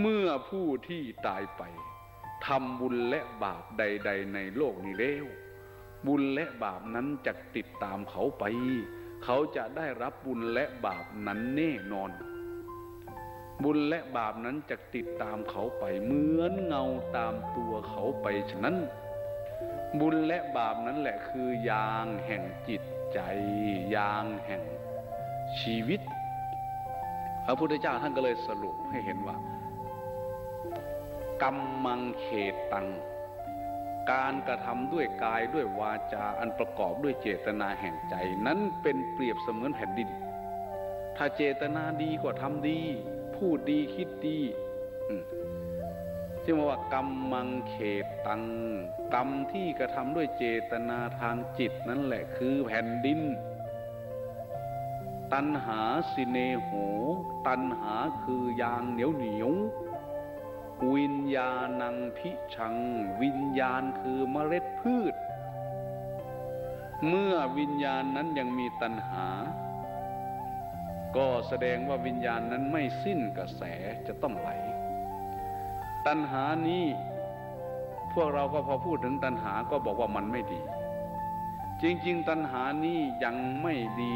เมื่อผู้ที่ตายไปทำบุญและบาปใด ๆ ในโลกนี้แล้ว บุญและบาปนั้นจะติดตามเขาไป เขาจะได้รับบุญและบาปนั้นแน่นอน บุญและบาปนั้นจะติดตามเขาไปเหมือนเงาตามตัวเขาไปฉะนั้น บุญและบาปนั้นแหละคือยางแห่งจิตใจ ยางแห่งชีวิต พระพุทธเจ้าท่านก็เลยสรุปให้เห็นว่า กรรมมังเขตตัง การกระทำด้วยกายด้วยวาจาอันประกอบด้วยเจตนาแห่งใจ นั้นเป็นเปรียบเสมือนแผ่นดิน ถ้าเจตนาดีก็ทำดี พูดดีคิดดีอืมจึงว่ากรรมมังเขตตัง กรรมที่กระทำด้วยเจตนาทางจิตนั่นแหละคือแผ่นดิน ตันหาสิเนโห ตันหาคือยางเหนียวเหนียว วิญญาณังพิชัง วิญญาณคือเมล็ดพืช เมื่อวิญญาณนั้นยังมีตัณหา ก็แสดงว่าวิญญาณนั้นไม่สิ้นกระแสจะต้องไหล ตัณหานี้ พวกเราก็พอพูดถึงตัณหาก็บอกว่ามันไม่ดี จริง ๆ ตัณหานี้ยังไม่ดี